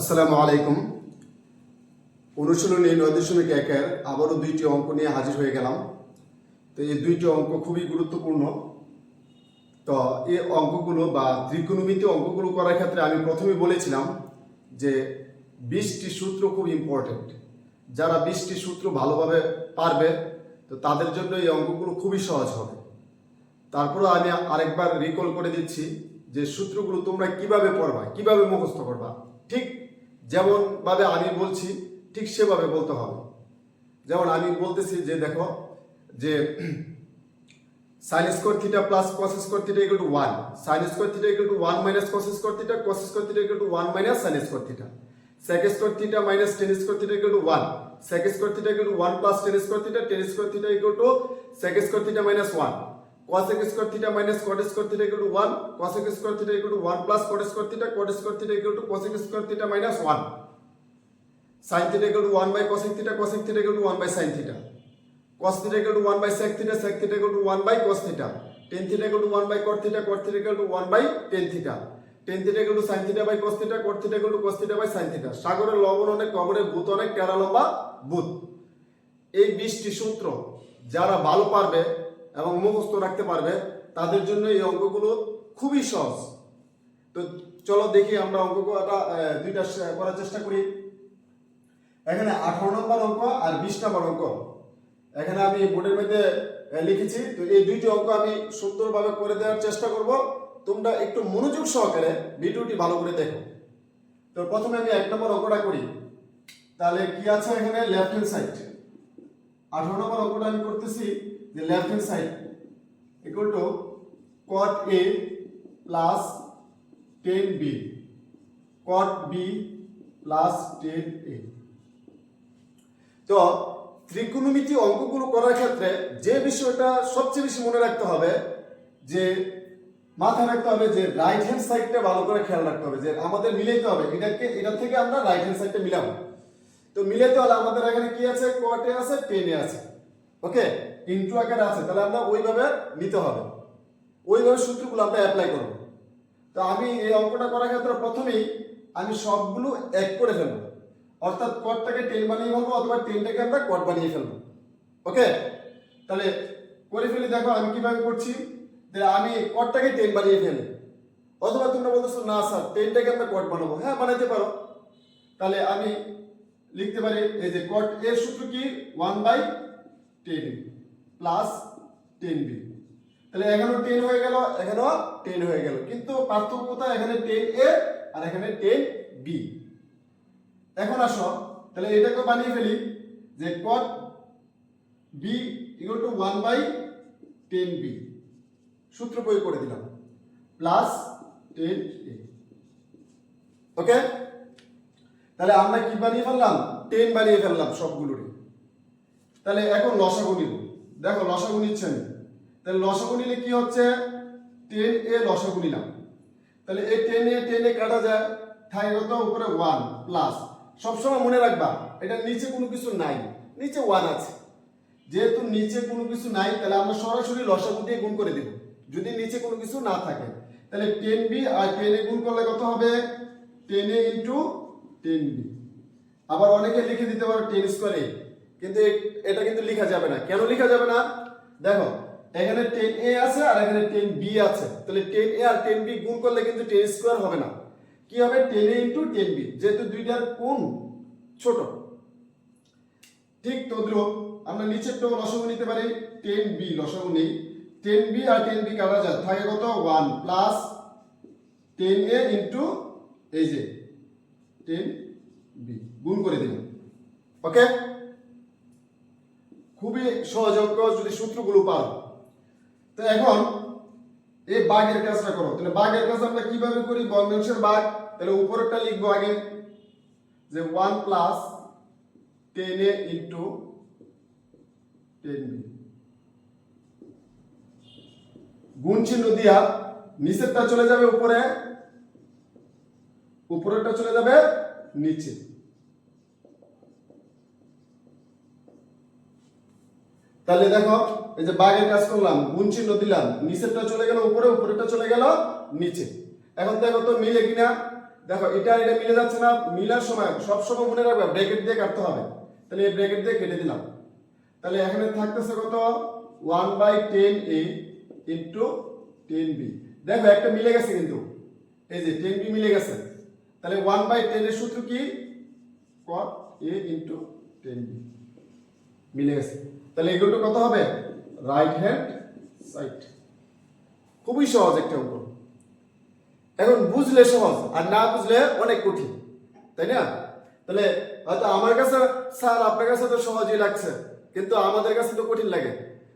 আসসালামু আলাইকুম। অনুশীলনী নয় দশমিক একের আবারও দুইটি অঙ্ক নিয়ে হাজির হয়ে গেলাম। তো এই দুইটি অঙ্ক খুবই গুরুত্বপূর্ণ। তো এই অঙ্কগুলো বা ত্রিকোণমিতি অঙ্কগুলো করার ক্ষেত্রে আমি প্রথমে বলেছিলাম যে বিশটি সূত্র খুব ইম্পর্টেন্ট যারা বিশটি সূত্র ভালোভাবে পারবে, তো তাদের জন্য এই অঙ্কগুলো খুবই সহজ হবে। তারপরে আমি আরেকবার রিকল করে দিচ্ছি যে সূত্রগুলো তোমরা কীভাবে পড়বা, কীভাবে মুখস্থ করবা, ঠিক যেমনভাবে আমি বলছি, ঠিক সেভাবে বলতে হবে। যেমন আমি বলতেছি যে, দেখো, যে sine square theta plus cos square theta equal to one sine square theta equal to one minus cos square theta cos square theta equal to one minus sine square theta sec square theta minus tan square theta equal to 1 sec square theta equal to 1 plus tan square theta tan square theta equal to sec square theta minus 1 cos x square theta minus cot square theta equal to 1 cos x square theta equal to 1 plus cot square theta cot square theta equal to cos x square theta minus 1 sin theta equal to 1 by cosec theta cosec theta equal to 1 by sin theta cos theta equal to 1 by sec theta sec theta equal to 1 by cos theta tan theta equal to 1 by cot theta cot theta equal to 1 by tan theta tan theta equal to sin theta by cos theta cot theta equal to cos theta by sin theta সাগরের লবণ অনেক কবরে ভূত অনেক টেরা লম্বা ভূত এই 20টি সূত্র যারা ভালো পারবে এবং মুখস্থ রাখতে পারবে তাদের জন্য এই অঙ্কগুলো খুবই সহজ। তো চলো দেখি আমরা অঙ্কটা আহ, দুইটা করার চেষ্টা করি। এখানে আঠারো নম্বর অঙ্ক আর বিশ নম্বর অঙ্ক। এখানে আমি বোর্ডের মধ্যে লিখেছি। তো এই দুইটি অঙ্ক আমি সুন্দরভাবে করে দেওয়ার চেষ্টা করব। তোমরা একটু মনোযোগ সহকারে ভিডিওটি ভালো করে দেখো। তো প্রথমে আমি এক নম্বর অঙ্কটা করি। তাহলে কি আছে এখানে? লেফট হ্যান্ড সাইড আঠারো নম্বর অঙ্কটা আমি করতেছি। যে left hand side equal to cot A plus tan B cot B plus tan A তো ত্রিকোণমিতি অঙ্কগুলো করার ক্ষেত্রে যে বিষয়টা সবচেয়ে বেশি মনে রাখতে হবে, যে মাথায় রাখতে হবে যে রাইট হ্যান্ড সাইডটা ভালো করে খেয়াল রাখতে হবে, যে আমাদের মিলাইতে হবে, এটাকে, এটা থেকে আমরা রাইট হ্যান্ড সাইডটা মিলাবো। তো মিলাইতে হলে আমাদের এখানে কি আছে? কোয়াটে আছে টেনে আছে। ওকে ইন্টু আকারে আছে, তাহলে আমরা ওইভাবে নিতে হবে। ওইভাবে সূত্রগুলো আমরা অ্যাপ্লাই করব। তো আমি এই অঙ্কটা করার ক্ষেত্রে প্রথমেই আমি সবগুলো এক করে ফেলব। অর্থাৎ কটটাকে টেন বানিয়ে ফেলব অথবা টেনটাকে আমরা কট বানিয়ে ফেলব। ওকে তাহলে করে ফেলি, দেখো আমি কীভাবে করছি। যে আমি কটটাকে টেন বানিয়ে ফেলি। অথবা তোমরা বলতেছো, না স্যার টেনটাকে আমরা কট বানাবো। হ্যাঁ বানাইতে পারো। তাহলে আমি লিখতে পারি, এই যে কট এর সূত্র কি? One by tan plus tan B. তাহলে এখানেও টেন হয়ে গেল, এখানেও টেন হয়ে গেল। কিন্তু পার্থক্য কোথায়? এখানে টেন এ আর এখানে টেন বি এখন আসো, তাহলে এটাকে বানিয়ে ফেলি যে cot B equal to one by tan B সূত্র প্রয়োগ করে দিলাম। প্লাস টেন এ ওকে তাহলে আমরা কি বানিয়ে ফেললাম? টেন বানিয়ে ফেললাম সবগুলোরই। তাহলে এখন লসাগু নিব। দেখো লসাগু নিচ্ছে তাহলে লসাগু নিলে কি হচ্ছে? টেন এ লসাগু নিলাম। তাহলে এই টেন এ টেন এ কাটা যায় থাকে কত উপরে ওয়ান প্লাস সবসময় মনে রাখবা, এটা নিচে কোনো কিছু নাই, নিচে ওয়ান আছে। যেহেতু নিচে কোনো কিছু নাই, তাহলে আমরা সরাসরি লসাগু দিয়ে গুণ করে দেব। যদি নিচে কোনো কিছু না থাকে, তাহলে টেন বি আর টেন এ গুণ করলে কত হবে? Tan A into tan B আবার অনেকে লিখে দিতে পারো টেন স্কোয়ার এ কিন্তু এটা কিন্তু লেখা যাবে না। কেন লেখা যাবে না? দেখো, এখানে টেন এ আছে আর এখানে টেন বি আছে। তাহলে টেন এ আর টেন বি গুণ করলে কিন্তু টেন স্কোয়ার হবে না। কি হবে? Tan A into tan B যেহেতু দুইটার কোণ ছোট। ঠিক তদ্রুপ আমরা নিচের টো লসাগু নিতে পারি টেন বি লসাগু নেই। টেন বি আর টেন বি কাটা যায়। থাকে কত? One plus tan A into এই যে টেন বি গুণ করে দিলাম। ওকে খুবই সহযোগ্য যদি সূত্রগুলো পারো। তো এখন এই বাঘের কাজটা করো। তাহলে বাঘের কাজ আমরা কীভাবে করি? বর্ণাংশের বাঘ। তাহলে উপরেরটা লিখব আগে যে one plus tan A into tan B. গুণ চিহ্ন দিয়া নিচেরটা চলে যাবে উপরে, উপরেরটা চলে যাবে নিচে। তাহলে দেখো, এই যে বাঘের কাজ করলাম, গুণ চিহ্ন দিলাম, নিচেরটা চলে গেল উপরে, উপরেরটা চলে গেল নিচে। এখন দেখো তো মিলে কিনা? দেখো, এটা এটা মিলে যাচ্ছে না, মিলার সময় সব সময় মনে রাখবে, ব্র্যাকেট দিয়ে কাটতে হবে। তাহলে এই ব্র্যাকেট দিয়ে কেটে দিলাম। তাহলে এখানে থাকতেছে কত? One by tan A into tan B. দেখো, একটা মিলে গেছে কিন্তু। এই যে টেন বি মিলে গেছে। তাহলে ওয়ান বাই টেন এর সূত্র কি? Cot A into tan B. মিলে গেছে। তাহলে এগুলো কত হবে? রাইট হ্যান্ড সাইড খুবই সহজ একটা অঙ্ক এখন বুঝলে সহজ, আর না বুঝলে অনেক কঠিন, তাই না? তাহলে হয়তো আমার কাছে, স্যার, আপনার কাছে তো সহজই লাগছে, কিন্তু আমাদের কাছে তো কঠিন লাগে।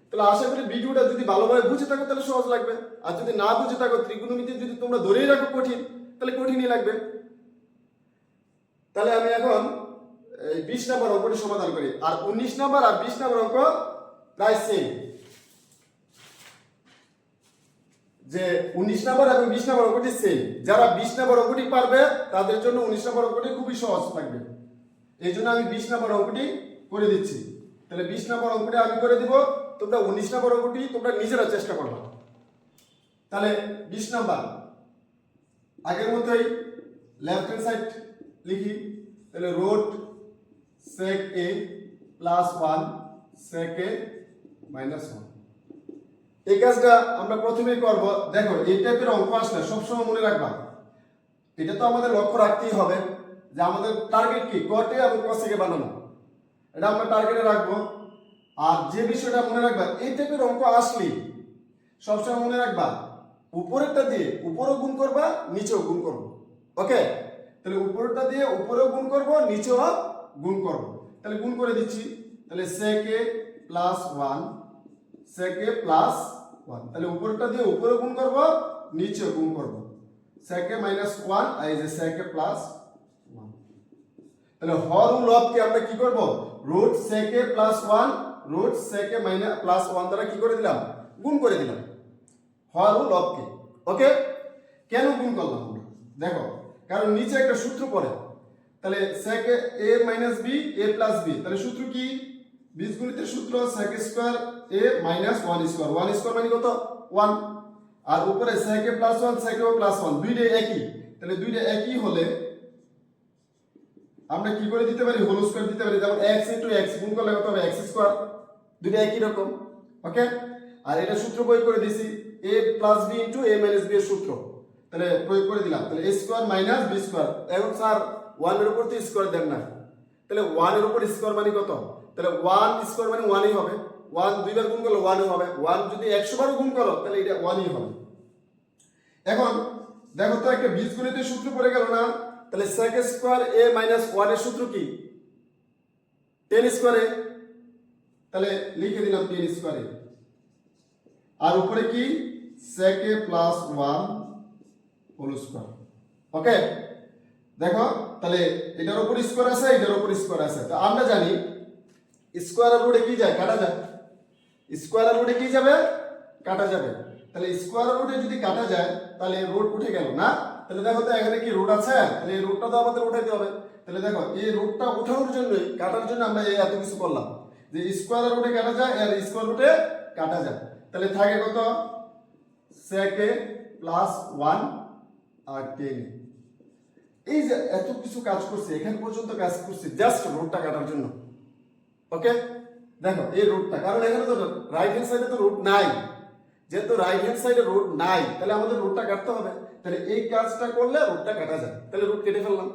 তাহলে আশা করি ভিডিওটা যদি ভালোভাবে বুঝে থাকো, তাহলে সহজ লাগবে। আর যদি না বুঝে থাকো, ত্রিকোণমিতি যদি তোমরা ধরেই রাখো কঠিন, তাহলে কঠিনই লাগবে। তাহলে আমি এখন এই বিশ নম্বর অঙ্কটি সমাধান করি। আর উনিশ নম্বর আর বিশ নম্বর অঙ্ক প্রায় সেম যে উনিশ নম্বর এবং বিশ নম্বর অঙ্কটি সেম যারা বিশ নম্বর অঙ্কটি পারবে, তাদের জন্য উনিশ নম্বর অঙ্কটি খুবই সহজ থাকবে। এই জন্য আমি বিশ নম্বর অঙ্কটি করে দিচ্ছি। তাহলে বিশ নম্বর অঙ্কটি আমি করে দিব। তোমরা উনিশ নম্বর অঙ্কটি তোমরা নিজেরা চেষ্টা করবে। তাহলে বিশ নাম্বার। আগের মতোই লেফট হ্যান্ড সাইড লিখি। তাহলে root sec A plus one sec A minus one এই কাজটা আমরা প্রথমেই করব। দেখো, এই টাইপের অঙ্ক আসলে সবসময় মনে রাখবা। এটা তো আমাদের লক্ষ্য রাখতেই হবে যে আমাদের টার্গেট কি কটে এবং কসেকে বানানো। এটা আমরা টার্গেটে রাখব। আর যে বিষয়টা মনে রাখবা, এই টাইপের অঙ্ক আসলেই সবসময় মনে রাখবা, উপরেরটা দিয়ে উপরেও গুণ করবা, নিচেও গুণ করব। ওকে তাহলে উপরেরটা দিয়ে উপরেও গুণ করব, নিচেও গুণ করব। তাহলে গুণ করে দিচ্ছি। তাহলে sec A plus one sec A plus one তাহলে উপরটা দিয়ে উপরে গুণ করব নিচেও গুণ করব। সেকে মাইনাস ওয়ান আর এই যে সেকে প্লাস ওয়ান তাহলে হর ও লবকে আমরা কি করব? Root sec A plus one root sec A minus plus one দ্বারা কি করে দিলাম? গুণ করে দিলাম। হর ও লবকে। ওকে কেন গুণ করলাম দেখো, কারণ নিচে একটা সূত্র পড়ে। তাহলে sec a minus B A plus B তাহলে সূত্র কি? বীজগণিতের সূত্র sec square a minus one square one square মানে কত? ওয়ান আর উপরে sec a plus one sec a plus one দুইটা একই। তাহলে দুইটা একই হলে আমরা কি করে দিতে পারি? হোল স্কয়ার দিতে পারি। যেমন x ইনটু x, গুণ করলে কত হবে? x স্কয়ার দুইটা একই রকম। ওকে আর এটা সূত্র প্রয়োগ করে দিছি a plus b into a minus b এর সূত্র। তাহলে প্রয়োগ করে দিলাম। তাহলে a square minus b square এখন স্যার 1 এর উপর তো স্কোয়ার দেন না। তাহলে 1 এর উপর স্কয়ার মানে কত? তাহলে 1 স্কয়ার মানে 1ই হবে। 1 দুইবার গুণ করলে 1 হবে। ওয়ান যদি একশো বারও গুণ করো, তাহলে এটা 1ই হবে। এখন দেখো তো একটা বীজগণিতের সূত্র পড়ে গেল না? তাহলে sec স্কোয়ার এ মাইনাস 1 এর সূত্র কি? টেন স্কোয়ারে তাহলে লিখে দিলাম টেন স্কোয়ারে আর উপরে কি? a plus one whole square okay দেখো তাহলে এটার উপর স্কয়ার আছে, এটার উপর স্কয়ার আছে। তো আমরা জানি স্কয়ার রুটে কি যায়? কাটা যায়। স্কয়ার রুটে কি যাবে? কাটা যাবে। তাহলে স্কয়ার রুটে যদি কাটা যায়, তাহলে রুট উঠে গেল, না? তাহলে দেখো তো এখানে কি রুট আছে? তাহলে এই রুটটা তো আমাদের উঠাইতে হবে। তাহলে দেখো, এই রুটটা উঠানোর জন্যই, কাটার জন্য আমরা এই এত কিছু করলাম। যে স্কয়ার রুটে কাটা যায় আর স্কয়ার রুটে কাটা যায়। তাহলে থাকে কত? a প্লাস ওয়ান আর টেন এই যে এত কিছু কাজ করছে, এখান পর্যন্ত কাজ করছে জাস্ট রোডটা কাটার জন্য। ওকে দেখো, এই রোডটা কারণ এখানে তো রাইট হ্যান্ড সাইডে তো রোড নাই। যেহেতু রাইট হ্যান্ড সাইডে রোড নাই, তাহলে আমাদের রোডটা কাটতে হবে। তাহলে এই কাজটা করলে রোডটা কাটা যায়। তাহলে রোড কেটে ফেললাম।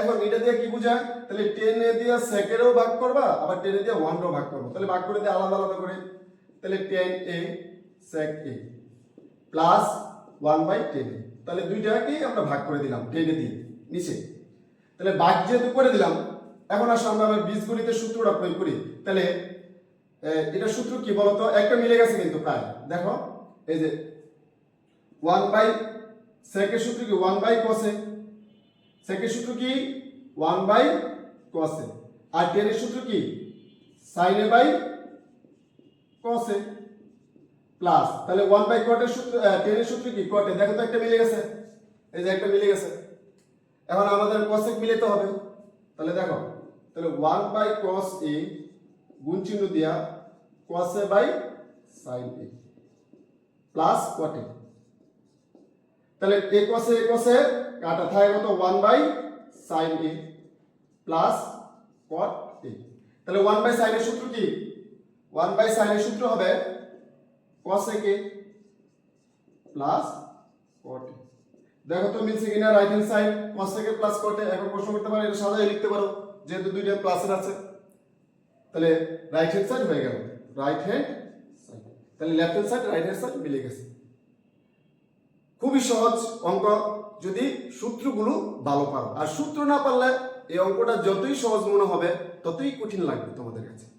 এখন এটা দিয়ে কি বোঝায়? তাহলে টেনে দিয়ে সেকেন্ডেও ভাগ করবা, আবার টেনে দিয়ে ওয়ানও ভাগ করব। তাহলে ভাগ করে দিয়ে আলাদা আলাদা করে। তাহলে tan A sec A plus one by tan A তাহলে দুইটাকেই আমরা ভাগ করে দিলাম, টেনে দিয়ে। নিচে। তাহলে ভাগ যেহেতু করে দিলাম, এখন আসলে আমরা আবার বীজগণিতের সূত্রটা প্রয়োগ করি। তাহলে এটা সূত্র কি বলতো? একটা মিলে গেছে কিন্তু প্রায়। দেখো, এই যে ওয়ান বাই সেকের সূত্র কি ওয়ান বাই কসে সেকের সূত্র কি ওয়ান বাই কসে আর টেনের সূত্র কি সাইনে বাই কসে প্লাস তাহলে ওয়ান বাই কটের সূত্র টেনের সূত্র কি কটে দেখো তো একটা মিলে গেছে। এই যে একটা মিলে গেছে। এখন আমাদের কসেক মিলাতে হবে। তাহলে দেখো, তাহলে ওয়ান বাই কস এ গুণ চিহ্ন দিয়া কসে বাই সাইন এ প্লাস কটে তাহলে এ কসে এ কসে কাটা থাকে কত? One by sin A plus cot A তাহলে ওয়ান বাই সাইনের সূত্র কি? ওয়ান বাই সাইনের সূত্র হবে কসেক এ প্লাস কট এ দেখো তো মিলছে কিনা right hand side cosec A plus A এখন প্রশ্ন করতে পারো, এটা সাজাই লিখতে পারো, যেহেতু দুইটা প্লাসের আছে। তাহলে রাইট হ্যান্ড সাইড হয়ে গেল। রাইট হ্যান্ড সাইড তাহলে left hand side right hand side মিলে গেছে। খুবই সহজ অঙ্ক, যদি সূত্রগুলো ভালো পারো। আর সূত্র না পারলে এই অঙ্কটা যতই সহজ মনে হবে, ততই কঠিন লাগবে তোমাদের কাছে।